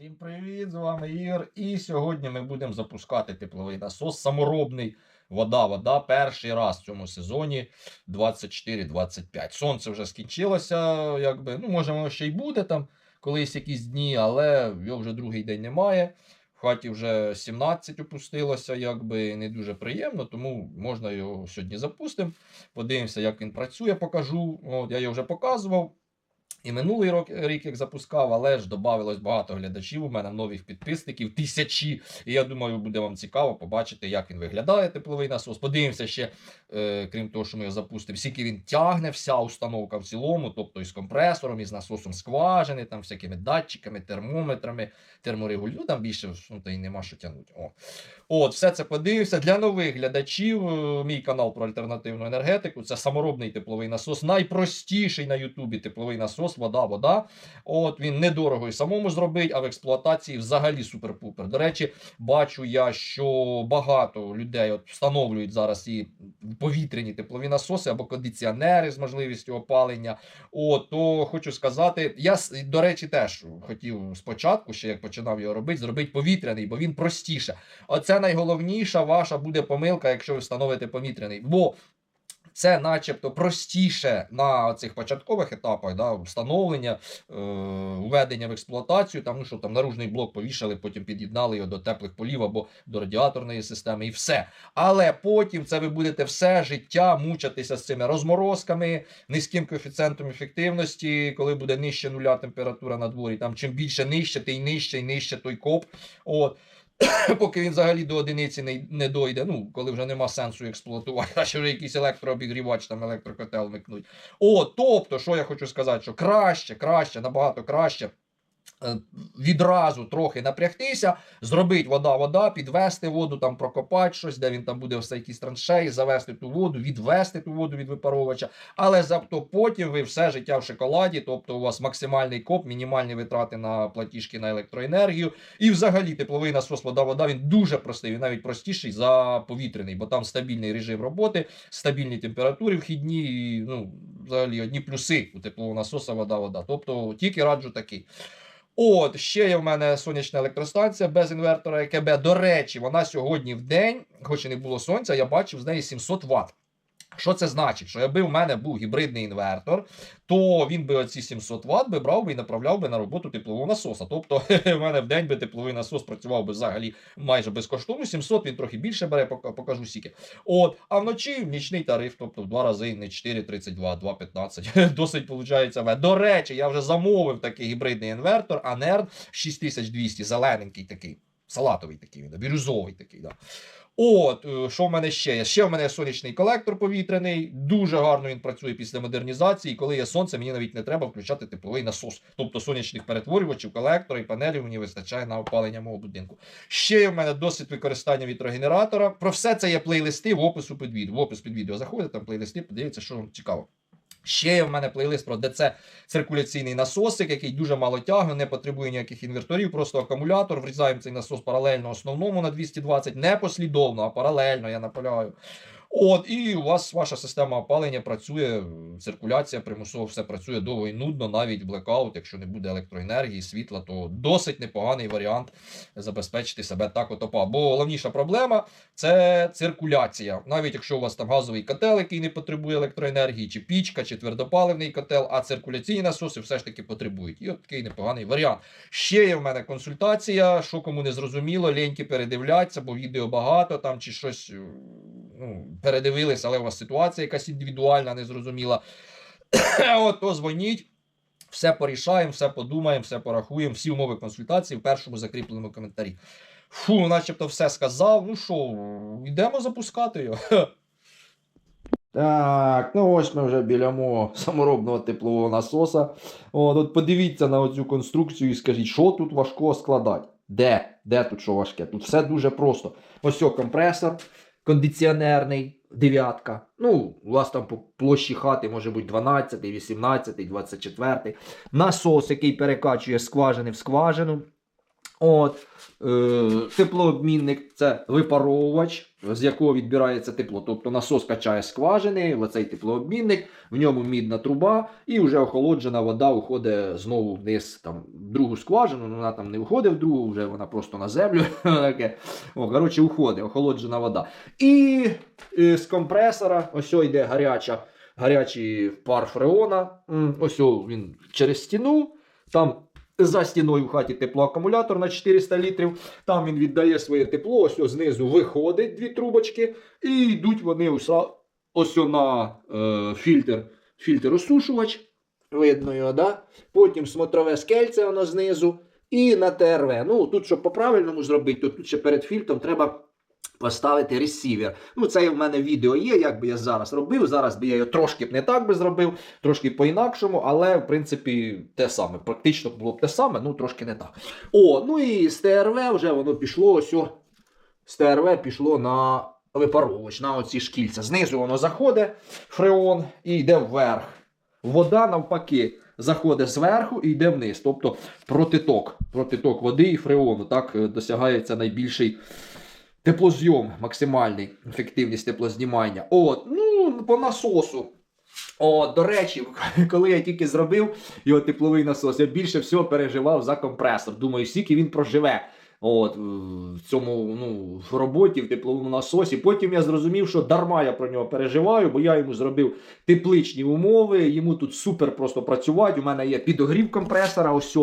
Всім привіт! З вами Ігор. І сьогодні ми будемо запускати тепловий насос саморобний. Вода, вода. Перший раз в цьому сезоні 24-25. Сонце вже скінчилося. Якби, ну, може, воно ще й буде там колись якісь дні, але його вже другий день немає. В хаті вже 17 опустилося, якби не дуже приємно, тому можна його сьогодні запустимо. Подивимося, як він працює, покажу. От, я його вже показував. І минулий рок, рік як запускав, але ж додавалось багато глядачів. У мене нових підписників, тисячі. І я думаю, буде вам цікаво побачити, як він виглядає, тепловий насос. Подивимося ще, е, крім того, що ми його запустимо, скільки він тягне, вся установка в цілому, тобто із компресором, із насосом скважини, там всякими датчиками, термометрами, терморегулю. Там більше ну, та й нема що тягнути. О. От, все це подивився. Для нових глядачів. е, Мій канал про альтернативну енергетику. Це саморобний тепловий насос, найпростіший на Ютубі тепловий насос, вода, вода. От він недорого і самому зробить, а в експлуатації взагалі супер-пупер. До речі, бачу я, що багато людей от встановлюють зараз і повітряні теплові насоси або кондиціонери з можливістю опалення. От, то хочу сказати, я до речі, теж хотів спочатку, ще як починав його робити, зробити повітряний, бо він простіше. Оце найголовніша ваша буде помилка, якщо ви встановите повітряний. Бо це, начебто, простіше на цих початкових етапах да, встановлення, е, введення в експлуатацію. Там, ну що там наружний блок повішали, потім під'єднали його до теплих полів або до радіаторної системи, і все. Але потім це ви будете все життя мучатися з цими розморозками, низьким коефіцієнтом ефективності, коли буде нижче нуля температура на дворі. Там чим більше нижче, тим нижче і нижче той коп. От. Поки він взагалі до одиниці не, не дойде, ну, коли вже нема сенсу експлуатувати, а ще вже якийсь електрообігрівач, там електрокотел микнуть. О, тобто, що я хочу сказати, що краще, краще, набагато краще. Е, Відразу трохи напрягтися, зробити вода-вода, підвести воду, там прокопати щось, де він там буде все якісь траншеї, завести ту воду, відвести ту воду від випаровувача. Але зато потім ви все життя в шоколаді, тобто у вас максимальний коп, мінімальні витрати на платіжки на електроенергію. І взагалі тепловий насос вода-вода він дуже простий, він навіть простіший за повітряний, бо там стабільний режим роботи, стабільні температури вхідні, і, ну, взагалі одні плюси у теплового насоса вода-вода. Тобто тільки раджу такий. От, ще є в мене сонячна електростанція без інвертора ЕКБ. До речі, вона сьогодні в день, хоч і не було сонця, я бачив з неї 700 Вт. Що це значить? Що якби в мене був гібридний інвертор, то він би оці 700 Вт би брав би і направляв би на роботу теплового насоса. Тобто, в мене в день би тепловий насос працював би взагалі майже безкоштовно. 700 він трохи більше бере, покажу скільки. От, а вночі нічний тариф, тобто в два рази не 4,32, 2,15. Досить виходить. До речі, я вже замовив такий гібридний інвертор, Анерд 6200, зелененький такий, салатовий такий, бірюзовий такий. Да. От, е, що в мене ще є? Ще в мене сонячний колектор повітряний. Дуже гарно він працює після модернізації. Коли є сонце, мені навіть не треба включати тепловий насос. Тобто сонячних перетворювачів, колектора і панелів мені вистачає на опалення мого будинку. Ще є в мене досвід використання вітрогенератора. Про все це є плейлисти в опису під відео. В опис під відео заходите, там плейлисти, подивіться, що вам цікаво. Ще в мене плейлист про ДЦ циркуляційний насосик, який дуже мало тягне, не потребує ніяких інверторів, просто акумулятор. Врізаємо цей насос паралельно основному на 220, не послідовно, а паралельно, я наполягаю. От, і у вас ваша система опалення працює, циркуляція примусово все працює довго і нудно, навіть блекаут, якщо не буде електроенергії, світла, то досить непоганий варіант забезпечити себе так от опа. Бо головніша проблема це циркуляція. Навіть якщо у вас там газовий котел, який не потребує електроенергії, чи пічка, чи твердопаливний котел, а циркуляційні насоси все ж таки потребують. І от такий непоганий варіант. Ще є в мене консультація, що кому не зрозуміло, ліньки передивляться, бо відео багато там чи щось ну, передивились, але у вас ситуація якась індивідуальна, незрозуміла. От, то дзвоніть. Все порішаємо, все подумаємо, все порахуємо. Всі умови консультації в першому закріпленому коментарі. Фу, начебто все сказав. Ну що, йдемо запускати його. Так, ну ось ми вже біля мого саморобного теплового насоса. О, от подивіться на оцю конструкцію і скажіть, що тут важкого складати? Де? Де тут що важке? Тут все дуже просто. Ось о, компресор кондиціонерний, дев'ятка. Ну, у вас там по площі хати може бути 12, 18, 24. Насос, який перекачує скважини в скважину. От, е, теплообмінник це випаровувач, з якого відбирається тепло. Тобто насос качає скважини, оцей теплообмінник, в ньому мідна труба, і вже охолоджена вода уходить знову вниз там, в другу скважину. ну, Вона там не входить в другу, вже вона просто на землю. О, коротше, уходить, охолоджена вода. І е, з компресора ось йде гаряча, гарячий пар фреона. Ось він через стіну. Там за стіною в хаті теплоакумулятор на 400 літрів. Там він віддає своє тепло, ось знизу виходить дві трубочки, і йдуть вони ось, ось на е, фільтр, фільтр осушувач. Видно його, да? Потім смотрове скельце воно знизу. І на ТРВ. Ну, тут, щоб по-правильному зробити, то тут ще перед фільтром треба поставити ресівер. Ну, це в мене відео є, як би я зараз робив. Зараз би я його трошки б не так би зробив, трошки по-інакшому, але в принципі те саме. Практично було б те саме, ну трошки не так. О, ну і з ТРВ вже воно пішло ось. о, З ТРВ пішло на випаровувач, на оці шкільця. Знизу воно заходить, фреон, і йде вверх. Вода навпаки. Заходить зверху і йде вниз. Тобто протиток, протиток води і фреону. Так е, досягається найбільший теплозйом, максимальний ефективність теплознімання. От, ну, по насосу. О, до речі, коли я тільки зробив його тепловий насос, я більше всього переживав за компресор. Думаю, скільки він проживе. От, в цьому ну, в роботі, в тепловому насосі. Потім я зрозумів, що дарма я про нього переживаю, бо я йому зробив тепличні умови. Йому тут супер просто працювати. У мене є підогрів компресора. Ось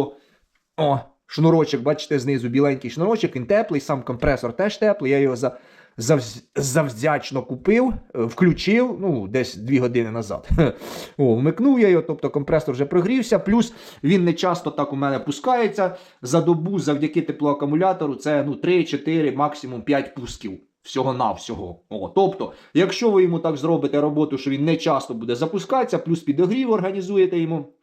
о, шнурочок, бачите, знизу біленький шнурочок, він теплий, сам компресор теж теплий. Я його за, завз- завдячно купив, е, включив ну, десь 2 години назад. О, вмикнув я його, тобто компресор вже прогрівся. Плюс він не часто так у мене пускається за добу завдяки теплоакумулятору. Це ну, 3-4, максимум 5 пусків. Всього навсього. О, тобто, якщо ви йому так зробите роботу, що він не часто буде запускатися, плюс підогрів організуєте йому,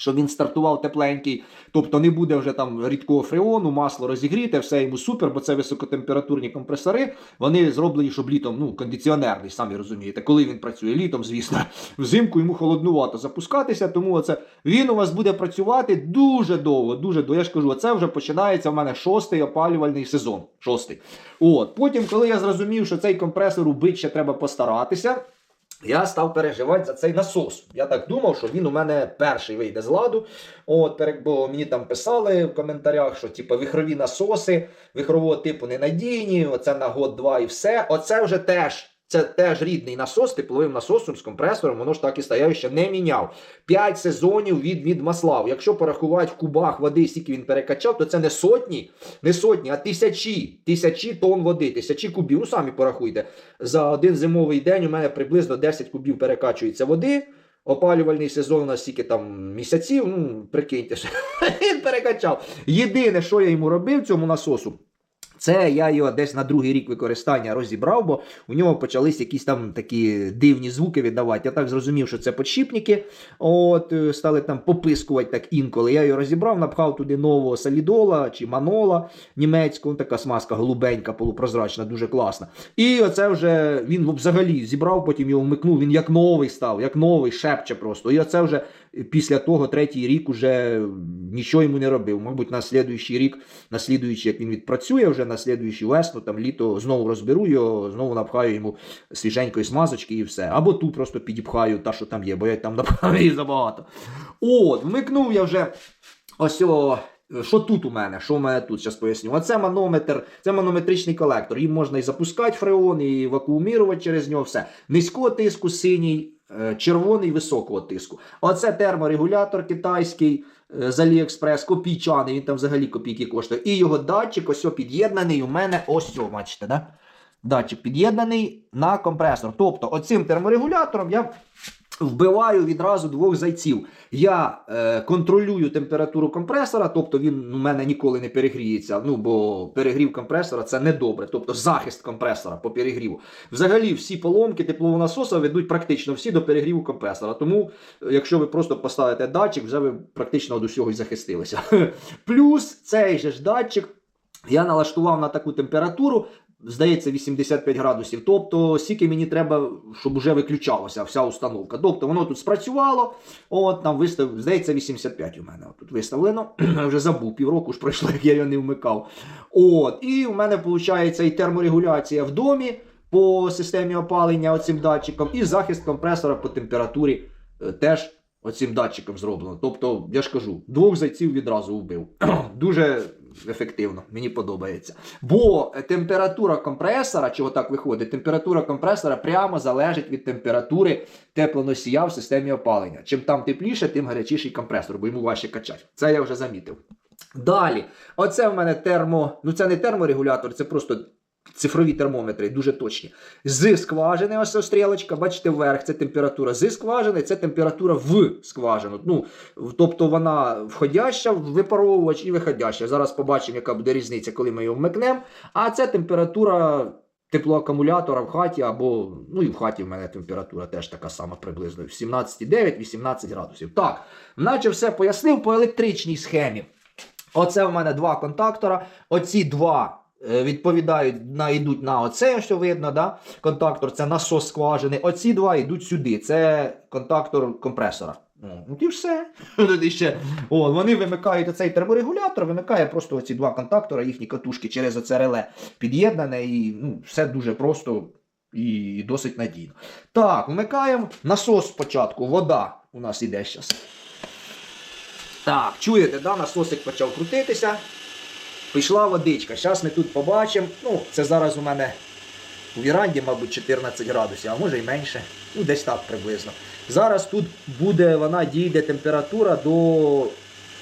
щоб він стартував тепленький, тобто не буде вже там рідкого фреону, масло розігріте, все йому супер, бо це високотемпературні компресори. Вони зроблені, щоб літом, ну, кондиціонерний, самі розумієте, коли він працює літом, звісно, взимку йому холоднувато запускатися, тому оце він у вас буде працювати дуже довго, дуже довго. Я ж кажу, це вже починається в мене шостий опалювальний сезон. Шостий. От. Потім, коли я зрозумів, що цей компресор убить ще треба постаратися. Я став переживати за цей насос. Я так думав, що він у мене перший вийде з ладу. От, бо мені там писали в коментарях, що типу, вихрові насоси вихрового типу ненадійні, оце на год-два і все. Оце вже теж. Це теж рідний насос, тепловим насосом з компресором, воно ж так і стояв, ще не міняв. П'ять сезонів від, від масла. Якщо порахувати в кубах води, скільки він перекачав, то це не сотні, не сотні, а тисячі, тисячі тонн води, тисячі кубів. Ну самі порахуйте. За один зимовий день у мене приблизно 10 кубів перекачується води. Опалювальний сезон у нас стільки там місяців. Ну, прикиньте, що він перекачав. Єдине, що я йому робив цьому насосу. Це я його десь на другий рік використання розібрав, бо у нього почались якісь там такі дивні звуки віддавати. Я так зрозумів, що це подшипники. От е, стали там попискувати так інколи. Я його розібрав, напхав туди нового солідола чи манола німецького, така смазка голубенька, полупрозрачна, дуже класна. І оце вже він взагалі зібрав, потім його вмикнув. Він як новий став, як новий, шепче просто. І оце вже після того третій рік уже нічого йому не робив. Мабуть, на слідуючий рік, на слідуючий, як він відпрацює вже на слідуючу весну, там літо знову розберу його, знову напхаю йому свіженької смазочки і все. Або ту просто підіпхаю, та, що там є, бо я там напхав її забагато. От, вмикнув я вже ось о. Що тут у мене? Що у мене тут? Зараз поясню. Оце манометр, це манометричний колектор. Їм можна і запускати фреон, і вакуумірувати через нього все. Низького тиску синій, червоний високого тиску. Оце терморегулятор китайський е, з Аліекспрес, копійчаний, він там взагалі копійки коштує. І його датчик ось під'єднаний у мене ось о, бачите, да? Датчик під'єднаний на компресор. Тобто, оцим терморегулятором я вбиваю відразу двох зайців. Я е, контролюю температуру компресора, тобто він у мене ніколи не перегріється. Ну бо перегрів компресора це недобре, тобто захист компресора по перегріву. Взагалі, всі поломки теплового насоса ведуть практично всі до перегріву компресора. Тому, е, якщо ви просто поставите датчик, вже ви практично від усього і захистилися. Плюс цей же ж датчик я налаштував на таку температуру. Здається, 85 градусів. Тобто, скільки мені треба, щоб вже виключалася вся установка. Тобто воно тут спрацювало, от там вистав, здається, 85 у мене тут виставлено. вже забув, півроку ж пройшло, як я його не вмикав. От, і у мене виходить і терморегуляція в домі по системі опалення оцим датчиком, і захист компресора по температурі е, теж оцим датчиком зроблено. Тобто, я ж кажу, двох зайців відразу вбив. Дуже ефективно, мені подобається. Бо температура компресора, чого так виходить, температура компресора прямо залежить від температури теплоносія в системі опалення. Чим там тепліше, тим гарячіший компресор, бо йому важче качати. Це я вже замітив. Далі, оце в мене термо. Ну це не терморегулятор, це просто цифрові термометри, дуже точні. З скважини, ось ця стрілочка, бачите, вверх це температура. З скважини це температура в скважину. Ну, тобто вона входяща, випаровувач і виходяща. Зараз побачимо, яка буде різниця, коли ми його вмикнемо. А це температура теплоакумулятора в хаті, або ну і в хаті в мене температура теж така сама приблизно 17,9-18 градусів. Так, наче все пояснив по електричній схемі. Оце в мене два контактора. Оці два відповідають на йдуть на оце, що видно, да? контактор це насос скважини. Оці два йдуть сюди. Це контактор компресора. Ну, і все. Ще. О, вони вимикають оцей терморегулятор, вимикає просто оці два контактора, їхні катушки через оце реле під'єднане, і ну, все дуже просто і досить надійно. Так, вмикаємо насос спочатку. Вода у нас іде зараз. Так, чуєте, да? насосик почав крутитися. Пішла водичка. Зараз ми тут побачимо. Ну, це зараз у мене у віранді, мабуть, 14 градусів, а може і менше. Ну, десь так приблизно. Зараз тут буде, вона дійде температура до.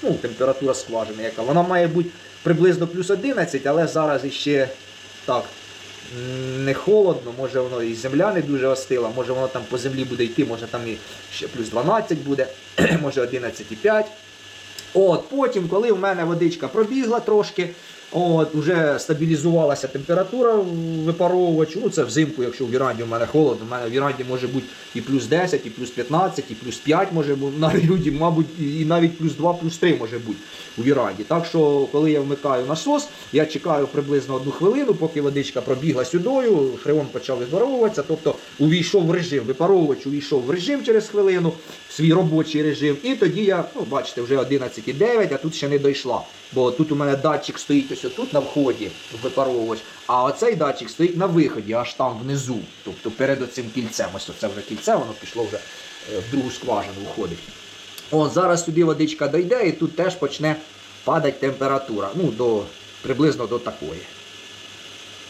Ну, температура скважини, яка. Вона має бути приблизно плюс 11, але зараз іще так. Не холодно, може воно і земля не дуже остила, може воно там по землі буде йти, може там і ще плюс 12 буде, може 11,5. От, потім, коли в мене водичка пробігла трошки, от, вже стабілізувалася температура випаровувачу. Ну, це взимку, якщо в віранді в мене холодно, в мене в віранді може бути і плюс 10, і плюс 15, і плюс 5 може бути, навіть люди, мабуть, і навіть плюс 2, плюс 3 може бути у віранді. Так що, коли я вмикаю насос, я чекаю приблизно одну хвилину, поки водичка пробігла сюдою, фреон почав випаровуватися, тобто увійшов в режим, випаровувач увійшов в режим через хвилину, в свій робочий режим, і тоді я, ну бачите, вже 11,9, а тут ще не дійшла. Бо тут у мене датчик стоїть ось тут на вході випаровувач, а оцей датчик стоїть на виході, аж там внизу, тобто перед оцим кільцем. Ось це вже кільце, воно пішло вже е, в другу скважину входить. От зараз сюди водичка дойде і тут теж почне падати температура. Ну, до, приблизно до такої.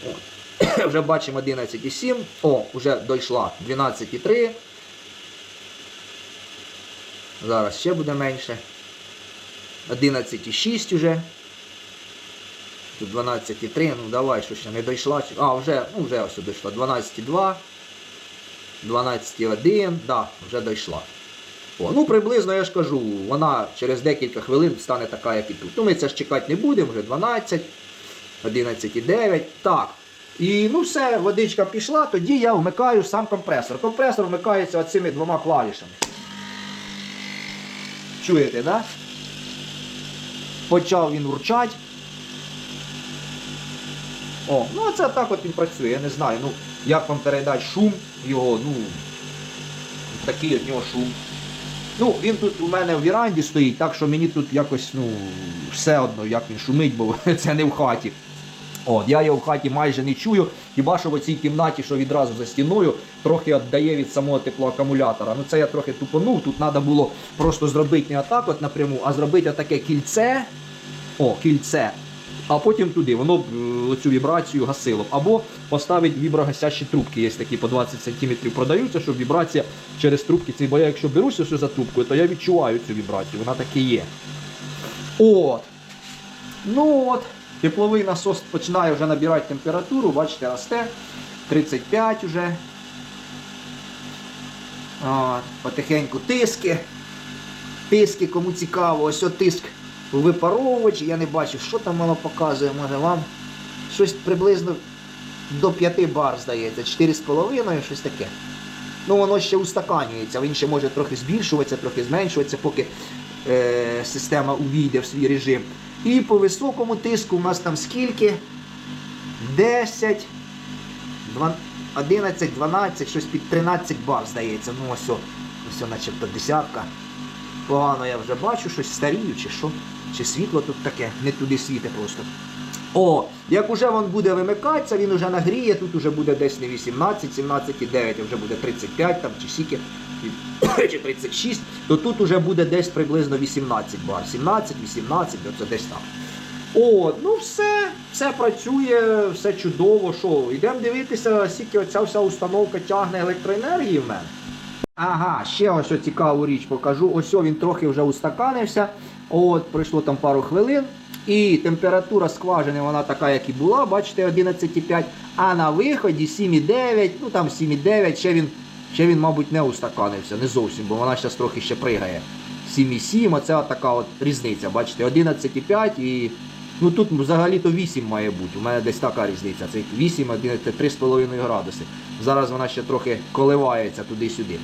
От. Вже бачимо 11,7. О, вже дійшла 12,3. Зараз ще буде менше. 11,6 уже. Тут 12,3. Ну давай, що ще не дійшла. А, вже, ну, вже ось дійшла. 12,2. 12,1. Да, вже дійшла. О, ну приблизно я ж кажу, вона через декілька хвилин стане така, як і тут. Ну ми це ж чекати не будемо, вже 12, 11,9. Так. І ну все, водичка пішла, тоді я вмикаю сам компресор. Компресор вмикається оцими двома клавішами. Чуєте, да? Почав він урчать. О, ну це так от він працює, я не знаю. Ну, як вам передати шум його, ну. Такий від нього шум. Ну, він тут у мене в віранді стоїть, так що мені тут якось ну, все одно, як він шумить, бо це не в хаті. От, я його в хаті майже не чую, хіба що в цій кімнаті, що відразу за стіною, трохи віддає від самого теплоакумулятора. Ну це я трохи тупонув, тут треба було просто зробити не отак от напряму, а зробити таке кільце. О, кільце. А потім туди, воно б е, цю вібрацію гасило. Або поставити віброгасящі трубки, є такі по 20 см продаються, щоб вібрація через трубки. Це, бо я якщо беруся все за трубкою, то я відчуваю цю вібрацію, вона таки є. От. Ну от, тепловий насос починає вже набирати температуру, бачите, росте. 35 вже. От, потихеньку тиски. Тиски, кому цікаво, ось от тиск у випаровувачі. Я не бачу, що там воно показує, може вам щось приблизно до 5 бар, здається, 4,5, щось таке. Ну, воно ще устаканюється, він ще може трохи збільшуватися, трохи зменшуватися, поки е, система увійде в свій режим. І по високому тиску у нас там скільки? 10, Два- 11, 12, щось під 13 бар, здається. Ну ось, ось начебто десятка. Погано я вже бачу, щось старію, чи що. Чи світло тут таке, не туди світе просто. О, як уже він буде вимикатися, він уже нагріє, тут уже буде десь не 18, 17,9, а вже буде 35 там, чи скільки, чи 36, то тут уже буде десь приблизно 18 бар. 17, 18, то це десь там. О, ну все, все працює, все чудово. Що, йдемо дивитися, скільки оця вся установка тягне електроенергії в мене. Ага, ще ось цікаву річ покажу. Ось він трохи вже устаканився. От, пройшло там пару хвилин. І температура скважини вона така, як і була, бачите, 11,5. А на виході 7,9, ну там 7,9, ще він, ще він, мабуть, не устаканився, не зовсім, бо вона зараз трохи ще пригає. 7,7, оце така от різниця, бачите, 11,5 і. Ну тут взагалі-то 8 має бути. У мене десь така різниця. Це 8, 11, 3,5 градуси. Зараз вона ще трохи коливається туди-сюди.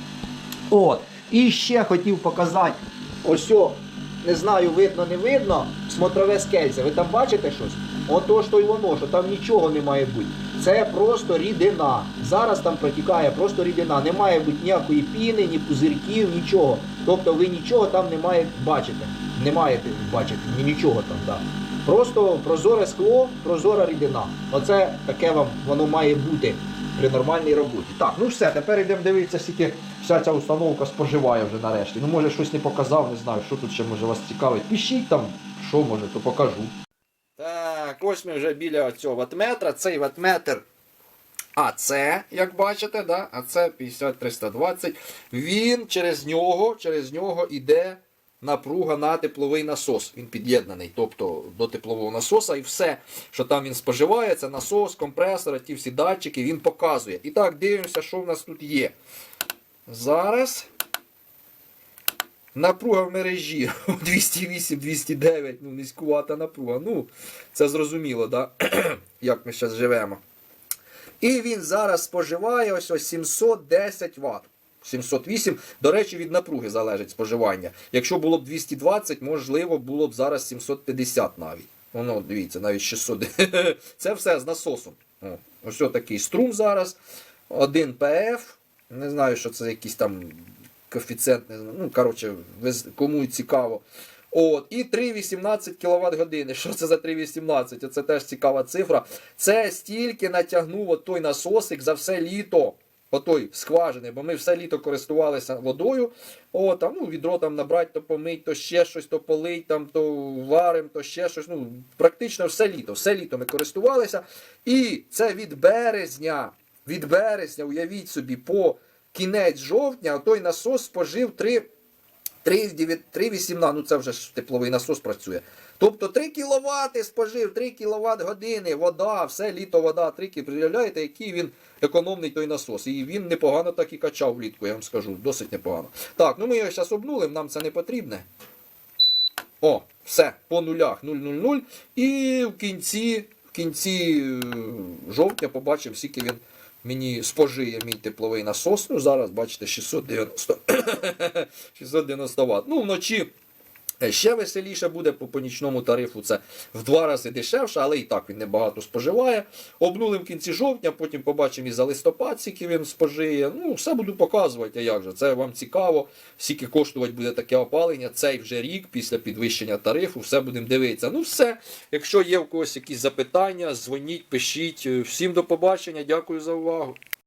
От. І ще хотів показати. Ось, не знаю, видно, не видно. Смотрове скельце. Ви там бачите щось? Ото ж то й воно, що там нічого не має бути. Це просто рідина. Зараз там протікає просто рідина. Не має бути ніякої піни, ні пузирків, нічого. Тобто ви нічого там не маєте бачити. Не маєте бачити нічого там. Да. Просто прозоре скло, прозора рідина. Оце таке вам воно має бути при нормальній роботі. Так, ну все, тепер йдемо дивитися, скільки вся ця установка споживає вже нарешті. Ну, може, щось не показав, не знаю, що тут ще може вас цікавить. Пишіть там, що може, то покажу. Так, ось ми вже біля цього ватметра. Цей ватметр АЦ, як бачите, да? АЦ 50320. Він через нього, через нього іде напруга на тепловий насос. Він під'єднаний, тобто до теплового насоса, і все, що там він споживає, це насос, компресор, ті всі датчики, він показує. І так, дивимося, що в нас тут є. Зараз. Напруга в мережі 208-209, ну низькувата напруга. Ну, це зрозуміло, да? як ми зараз живемо. І він зараз споживає ось ось 710 Вт. 708, до речі, від напруги залежить споживання. Якщо було б 220, можливо, було б зараз 750 навіть. Воно, дивіться, навіть 600. Це все з насосом. Ось такий струм зараз. 1 ПФ. Не знаю, що це якийсь там коефіцієнт. Ну, коротше, кому цікаво. От, і 3,18 кВт години. Що це за 3,18? Це теж цікава цифра. Це стільки натягнув той насосик за все літо. Отой скважини, бо ми все літо користувалися водою. О, там, ну, відро там набрати, то помить, то ще щось, то полить, там, то варим, то ще щось. Ну, практично все літо. Все літо ми користувалися. І це від березня, від березня, уявіть собі, по кінець жовтня той насос спожив 3 3,18, ну це вже тепловий насос працює. Тобто 3 кВт спожив, 3 кВт години, вода, все літо вода, 3 кВт. Представляєте, який він економний той насос. І він непогано так і качав влітку, я вам скажу, досить непогано. Так, ну ми його зараз обнулимо, нам це не потрібне. О, все, по нулях 0,00. І в кінці, в кінці е, жовтня побачимо, скільки він мені спожиє мій тепловий насос. Ну, зараз, бачите, 690, 690 Вт. Ну, вночі ще веселіше буде по, по нічному тарифу. Це в два рази дешевше, але і так він небагато споживає. Обнулим в кінці жовтня, потім побачимо і за листопад, скільки він спожиє. Ну, все буду показувати, а як же. Це вам цікаво, скільки коштувати буде таке опалення. Цей вже рік після підвищення тарифу, все будемо дивитися. Ну, все. Якщо є у когось якісь запитання, дзвоніть, пишіть. Всім до побачення, дякую за увагу.